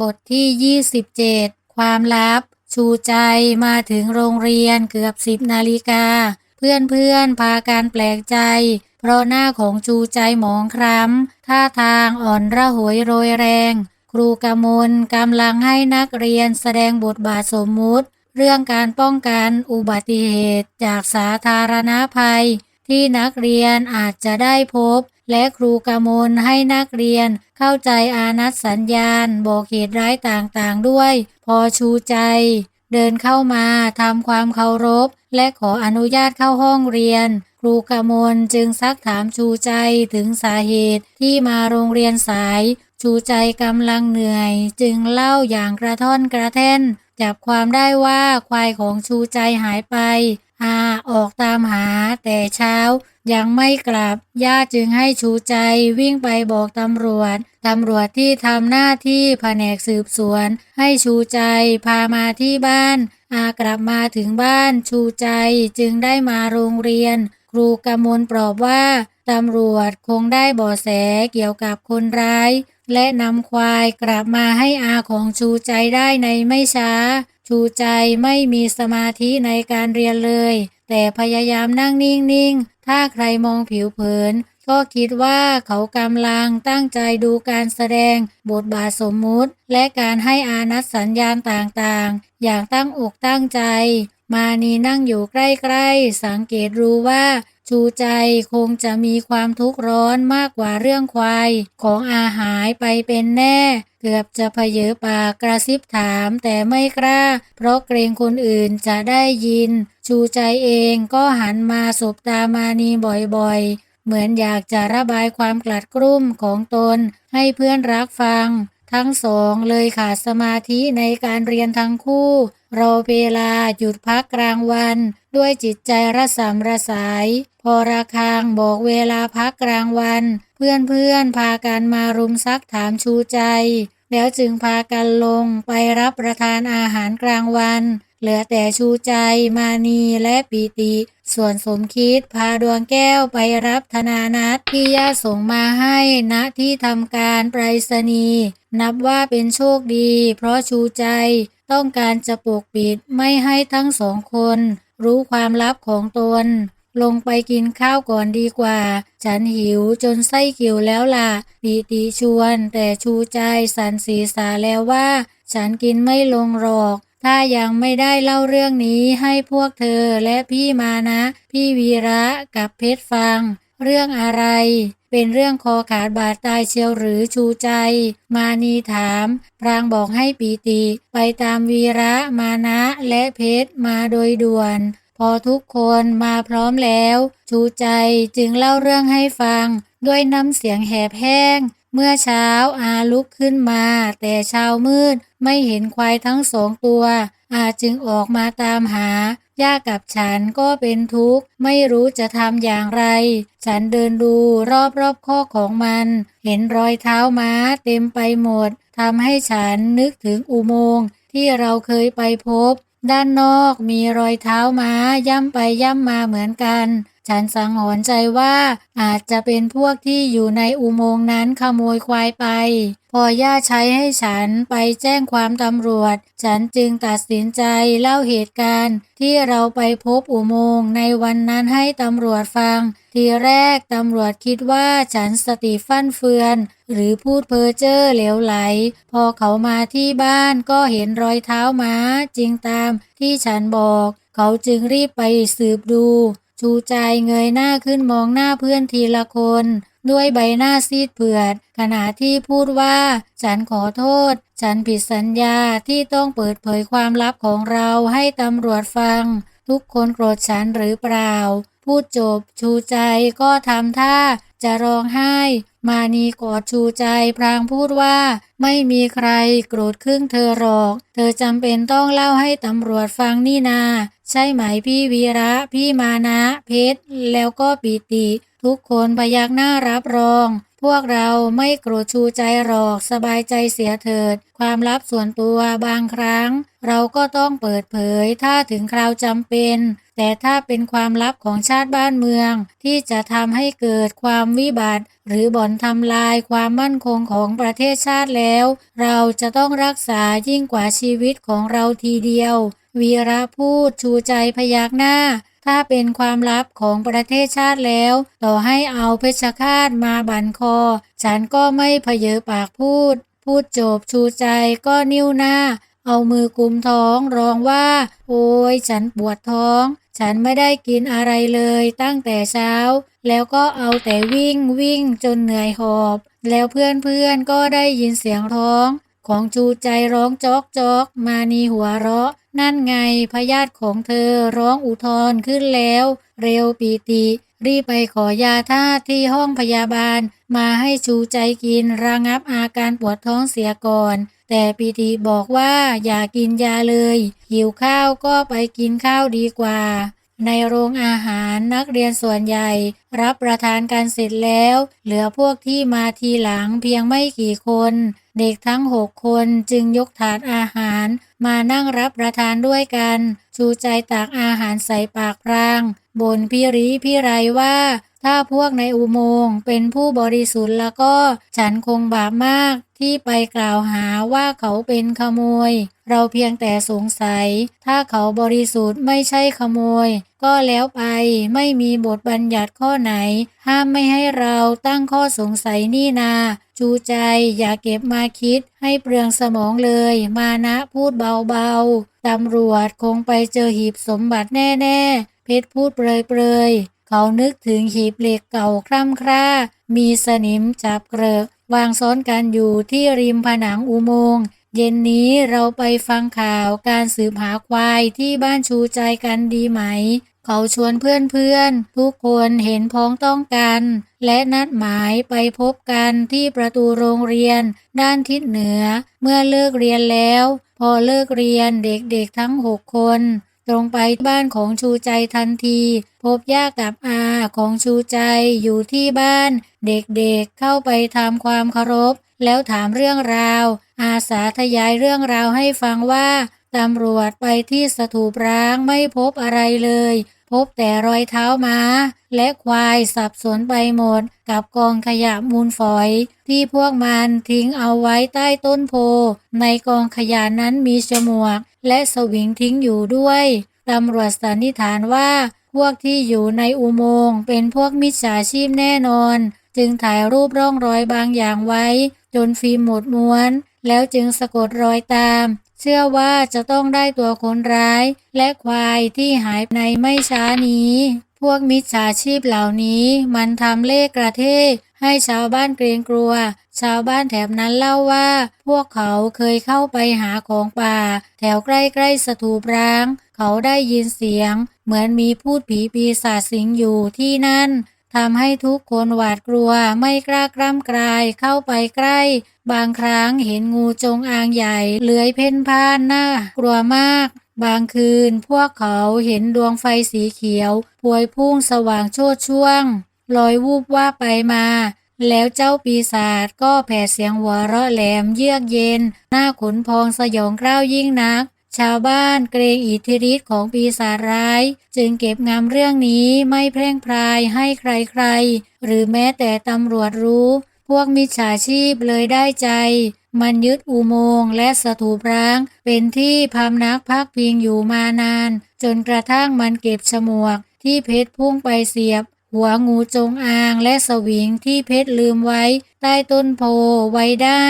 บทที่ 27 ความลับ ชูใจมาถึงโรงเรียนเกือบสิบนาฬิกา เพื่อนๆพาการแปลกใจ เพราะหน้าของชูใจหมองคล้ำท่าทางอ่อนระหวยโรยแรง ครูกมลกำลังให้นักเรียนแสดงบทบาทสมมุติ เรื่องการป้องกันอุบัติเหตุจากสาธารณภัย ที่นักเรียนอาจจะได้พบ และครูกมลให้นักเรียนเข้าใจอานัตสัญญาณบอกเหตุร้ายต่างๆด้วย พอชูใจ เดินเข้ามาทำความเคารพ และขออนุญาตเข้าห้องเรียน ครูกมลจึงซักถามชูใจถึงสาเหตุที่มาโรงเรียนสาย ชูใจกำลังเหนื่อย จึงเล่าอย่างกระท่อนกระแท่นจับความได้ว่าควายของชูใจหายไป อาออกตามหาแต่เช้ายังไม่กลับญาติจึงให้ชูใจวิ่งไปบอกตำรวจ ตำรวจที่ทำหน้าที่แผนกสืบสวน ให้ชูใจพามาที่บ้าน อากลับมาถึงบ้านชูใจจึงได้มาโรงเรียน ครูกำมลปลอบว่า ตำรวจคงได้บาะแสเกี่ยวกับคนร้าย และนำควายกลับมาให้อาของชูใจได้ในไม่ช้า ชูใจไม่มีสมาธิในการเรียนเลย แต่พยายามนั่งนิ่งๆ ถ้าใครมองผิวเผิน ก็คิดว่าเขากำลังตั้งใจดูการแสดง บทบาทสมมุติ และการให้อานัตสัญญาณต่างๆ อย่างตั้งอกตั้งใจ มานีนั่งอยู่ใกล้ๆ สังเกตรู้ว่า ชูใจคงจะมีความทุกข์ร้อนมากกว่าเรื่องควาย ของอาหายไปเป็นแน่ เกือบจะเพเยอปากกระซิบถามแต่ไม่กล้า เพราะเกรงคนอื่นจะได้ยิน ชูใจเองก็หันมาสบตามานีบ่อยๆ เหมือนอยากจะระบายความกลัดกลุ้มของตน ให้เพื่อนรักฟัง ทั้งสองเลยขาดสมาธิในการเรียนทั้งคู่ รอเวลาหยุดพักกลางวัน ด้วยจิตใจระสำระสาย พอระคางบอกเวลาพักกลางวัน เพื่อนๆพากันมารุมซักถามชูใจ แล้วจึงพากันลงไปรับประทานอาหารกลางวัน เหลือแต่ชูใจมานีและปีติ ส่วนสมคิดพาดวงแก้วไปรับธนานัทที่ญาส่งมาให้ณที่ทำการไปรษณีย์ นับว่าเป็นโชคดี เพราะชูใจต้องการจะปกปิดไม่ให้ทั้งสองคน รู้ความลับของตน ลงไปกินข้าวก่อนดีกว่า ฉันหิวจนไส้กิ่วแล้วล่ะปีติชวน แต่ชูใจสันสีสาแล้วว่า ฉันกินไม่ลงหรอก ถ้ายังไม่ได้เล่าเรื่องนี้ให้พวกเธอและพี่มานะ พี่วีระกับเพชรฟัง เรื่องอะไร เป็นเรื่องคอขาดบาดตายเชียวหรือชูใจ มานีถาม พรางบอกให้ปีติ ไปตามวีระมานะและเพชรมาโดยด่วน พอทุกคนมาพร้อมแล้ว ชูใจจึงเล่าเรื่องให้ฟัง ด้วยน้ำเสียงแหบแห้ง เมื่อเช้าอาลุกขึ้นมา แต่เช้ามืดไม่เห็นควายทั้งสองตัว อาจึงออกมาตามหา ย่ากับฉันก็เป็นทุกข์ ไม่รู้จะทำอย่างไร ฉันเดินดูรอบรอบข้อของมัน เห็นรอยเท้าม้าเต็มไปหมดทำให้ฉันนึกถึงอุโมงค์ที่เราเคยไปพบ ด้านนอกมีรอยเท้าม้าย่ำไปย่ำมาเหมือนกัน ฉันสังหรณ์ใจว่าอาจจะเป็นพวกที่อยู่ในอุโมงค์นั้นขโมยควายไป พอย่าใช้ให้ฉันไปแจ้งความตำรวจ ฉันจึงตัดสินใจเล่าเหตุการณ์ ที่เราไปพบอุโมงค์ในวันนั้นให้ตำรวจฟัง ทีแรกตำรวจคิดว่าฉันสติฟั่นเฟือน หรือพูดเพ้อเจ้อเหลวไหล พอเขามาที่บ้านก็เห็นรอยเท้าม้าจริงตามที่ฉันบอก เขาจึงรีบไปสืบดู ชูใจเงยหน้าขึ้นมองหน้าเพื่อนทีละคน ด้วยใบหน้าซีดเผือด ขณะที่พูดว่า ฉันขอโทษ ฉันผิดสัญญาที่ต้องเปิดเผยความลับของเราให้ตำรวจฟัง ทุกคนโกรธฉันหรือเปล่า พูดจบ ชูใจก็ทำท่า จะร้องไห้ มานีกอดชูใจพรางพูดว่า ไม่มีใครโกรธครึ่งเธอหรอก เธอจำเป็นต้องเล่าให้ตำรวจฟังนี่นา ใช่ไหมพี่วีระ พี่มานะ เพชร แล้วก็ปีติ ทุกคนพยักหน้ารับรอง พวกเราไม่โกรธชูใจหรอกสบายใจเสียเถิด ความลับส่วนตัวบางครั้ง เราก็ต้องเปิดเผยถ้าถึงคราวจำเป็น แต่ถ้าเป็นความลับของชาติบ้านเมือง ที่จะทำให้เกิดความวิบัติ หรือบ่อนทำลายความมั่นคงของประเทศชาติแล้ว เราจะต้องรักษายิ่งกว่าชีวิตของเราทีเดียว วีระพูดชูใจพยักหน้าถ้าเป็นความลับของประเทศชาติแล้ว ต่อให้เอาเพชฌฆาตมาบันคอ ฉันก็ไม่เพเยอปากพูด พูดจบชูใจก็นิ้วหน้า เอามือกุมท้องร้องว่า โอ้ยฉันปวดท้อง ฉันไม่ได้กินอะไรเลยตั้งแต่เช้า แล้วก็เอาแต่วิ่งวิ่งจนเหนื่อยหอบ แล้วเพื่อนเพื่อนๆก็ได้ยินเสียงร้อง ของจูใจร้องจอกจอก มานีหัวเราะ นั่นไงพยาธิของเธอร้องอุทธรขึ้นแล้ว เร็วปีติ รีบไปขอยาท่าตุที่ห้องพยาบาล มาให้ชูใจกินระงับอาการปวดท้องเสียก่อน แต่ปีติบอกว่าอย่ากินยาเลย หิวข้าวก็ไปกินข้าวดีกว่า ในโรงอาหารนักเรียนส่วนใหญ่ รับประทานกันเสร็จแล้ว เหลือพวกที่มาทีหลังเพียงไม่กี่คน เด็กทั้งหกคนจึงยกถาดอาหารมานั่งรับประทานด้วยกัน ชูใจตักอาหารใส่ปากพราง บนพี่รีพี่ไรว่า ถ้าพวกในอุโมงค์เป็นผู้บริสุทธิ์แล้วก็ฉันคงบาปมากที่ไปกล่าวหาว่าเขาเป็นขโมย เราเพียงแต่สงสัย ถ้าเขาบริสุทธิ์ไม่ใช่ขโมย ก็แล้วไปไม่มีบทบัญญัติข้อไหน ห้ามไม่ให้เราตั้งข้อสงสัยนี่นา จูใจอย่าเก็บมาคิด ให้เปลืองสมองเลย มานะพูดเบาๆตำรวจคงไปเจอหีบสมบัติแน่ๆ เพชรพูดเปรยๆ เขานึกถึงหีบเหล็กเก่าคร่ำคร่า มีสนิมจับเกลอะวางซ้อนกันอยู่ที่ริมผนังอุโมงค์ เย็นนี้เราไปฟังข่าวการสืบหาควายที่บ้านชูใจกันดีไหม เขาชวนเพื่อนๆ ทุกคนเห็นพ้องต้องกัน และนัดหมายไปพบกันที่ประตูโรงเรียน ด้านทิศเหนือ เมื่อเลิกเรียนแล้ว พอเลิกเรียนเด็กๆทั้งหกคน ตรงไปบ้านของชูใจทันที พบย่ากับอาของชูใจอยู่ที่บ้าน เด็กๆเข้าไปทำความเคารพ แล้วถามเรื่องราว อาสาทยายเรื่องราวให้ฟังว่าตำรวจไปที่สถูปร้างไม่พบอะไรเลย พบแต่รอยเท้าม้า และควายสับสนไปหมด กับกองขยะมูลฝอย ที่พวกมันทิ้งเอาไว้ใต้ต้นโพ ในกองขยะนั้นมีฉมวก และสวิงทิ้งอยู่ด้วยตำรวจสันนิษฐานว่า พวกที่อยู่ในอุโมงค์เป็นพวกมิจฉาชีพแน่นอน จึงถ่ายรูปร่องรอยบางอย่างไว้ จนฟิล์มหมดม้วน แล้วจึงสะกดรอยตาม เชื่อว่าจะต้องได้ตัวคนร้าย และควายที่หายในไม่ช้านี้ พวกมิจฉาชีพเหล่านี้มันทำเลขกระเท ให้ชาวบ้านเกรงกลัว ชาวบ้านแถบนั้นเล่าว่า พวกเขาเคยเข้าไปหาของป่า แถวใกล้ๆสถูปร้าง เขาได้ยินเสียง เหมือนมีพูดผีปีศาจสิงอยู่ที่นั่นทำให้ทุกคนหวาดกลัวไม่กล้ากล้ำกลายเข้าไปใกล้ บางครั้งเห็นงูจงอางใหญ่เลื้อยเพ่นพ่านหน้ากลัวมาก บางคืนพวกเขาเห็นดวงไฟสีเขียว พวยพุ่งสว่างโชดช่วง ลอยวูบว่าไปมา แล้วเจ้าปีศาจก็แผ่เสียงหัวเราะแหลมเยือกเย็น หน้าขนพองสยองกล้าวยิ่งนัก ชาวบ้านเกรงอิทธิฤทธิ์ของปีศาจร้าย จึงเก็บงำเรื่องนี้ไม่แพร่งพรายให้ใครๆ หรือแม้แต่ตำรวจรู้ พวกมิจฉาชีพเลยได้ใจมันยึดอุโมงค์และสถูปร้าง เป็นที่พำนักพักพิงอยู่มานาน จนกระทั่งมันเก็บฉมวกที่เพชรพุ่งไปเสียบ หัวงูจงอางและสวิงที่เพชรลืมไว้ ใต้ต้นโพไว้ได้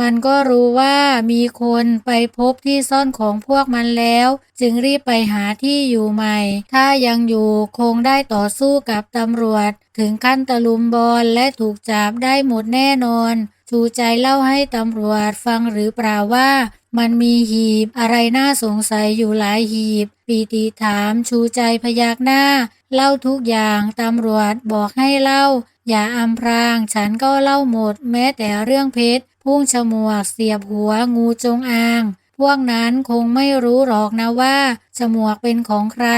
มันก็รู้ว่ามีคนไปพบที่ซ่อนของพวกมันแล้ว จึงรีบไปหาที่อยู่ใหม่ ถ้ายังอยู่คงได้ต่อสู้กับตำรวจ ถึงขั้นตะลุมบอลและถูกจับได้หมดแน่นอน ชูใจเล่าให้ตำรวจฟังหรือเปล่าว่ามันมีหีบอะไรน่าสงสัยอยู่หลายหีบ ปีติถามชูใจพยักหน้า เล่าทุกอย่างตำรวจบอกให้เล่า อย่าอำพราง ฉันก็เล่าหมด แม้แต่เรื่องเพชรพุ่งฉมวกเสียบหัวงูจงอาง พวกนั้นคงไม่รู้หรอกนะว่าฉมวกเป็นของใคร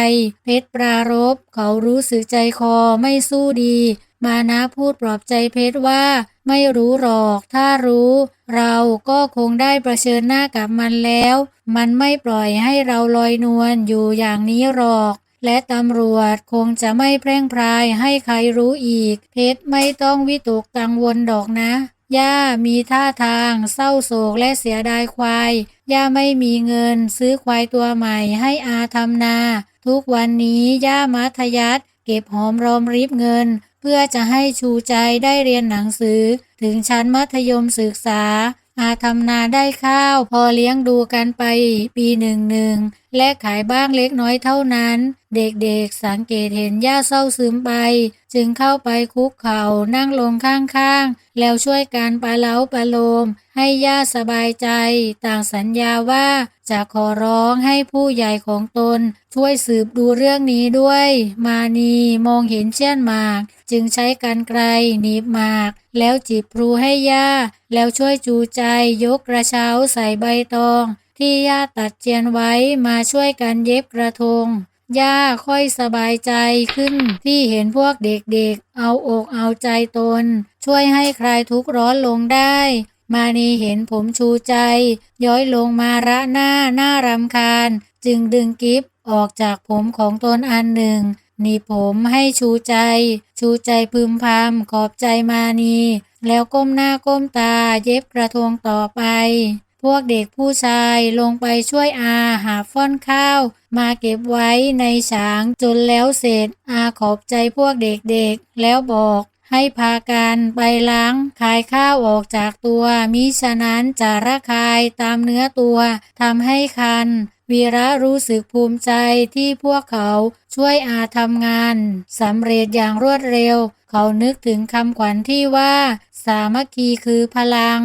เพชรปรารบเขารู้สึกใจคอไม่สู้ดี มานะพูดปลอบใจเพชรว่า ไม่รู้หรอกถ้ารู้ เราก็คงได้ประเชิญหน้ากับมันแล้ว มันไม่ปล่อยให้เราลอยนวลอยู่อย่างนี้หรอก และตำรวจคงจะไม่แพร่งพรายให้ใครรู้อีก เพชรไม่ต้องวิตกกังวลดอกนะ ย่ามีท่าทางเศร้าโศกและเสียดายควาย ย่าไม่มีเงินซื้อควายตัวใหม่ให้อาทำนา ทุกวันนี้ย่ามัธยัติเก็บหอมรอมริบเงิน เพื่อจะให้ชูใจได้เรียนหนังสือ ถึงชั้นมัธยมศึกษา อาทำนาได้ข้าวพอเลี้ยงดูกันไปปีหนึ่งหนึ่งและขายบ้างเล็กน้อยเท่านั้นเด็กๆสังเกตเห็นย่าเศร้าซึมไป จึงเข้าไปคุกเข่านั่งลงข้างๆ แล้วช่วยการปลาเล้าปลาโลม ให้ย่าสบายใจ ต่างสัญญาว่า จะขอร้องให้ผู้ใหญ่ของตน ช่วยสืบดูเรื่องนี้ด้วย มานีมองเห็นเช่นหมาก จึงใช้กันไกลหนีบหมาก แล้วจีบพลูให้ย่า แล้วช่วยจูใจยกกระเช้าใส่ใบตอง ที่ย่าตัดเจียนไว้มาช่วยกันเย็บกระทง ย่าค่อยสบายใจขึ้นที่เห็นพวกเด็กๆ เอาอกเอาใจตน ช่วยให้คลายทุกข์ร้อนลงได้ มานีเห็นผมชูใจ ย้อยลงมาระหน้าหน้ารำคาญ จึงดึงกิฟออกจากผมของตนอันหนึ่งหนีบผมให้ชูใจ ชูใจพึมพำขอบใจมานี แล้วก้มหน้าก้มตาเย็บกระทงต่อไป พวกเด็กผู้ชายลงไปช่วยอาหาฟ่อนข้าว มาเก็บไว้ในฉางจนแล้วเสร็จ อาขอบใจพวกเด็กๆ แล้วบอกให้พากันไปล้างคายข้าวออกจากตัวมิฉะนั้นจะระคายตามเนื้อตัวทำให้คัน วีระรู้สึกภูมิใจที่พวกเขาช่วยอาทำงานสำเร็จอย่างรวดเร็ว เขานึกถึงคำขวัญที่ว่า สามัคคีคือพลัง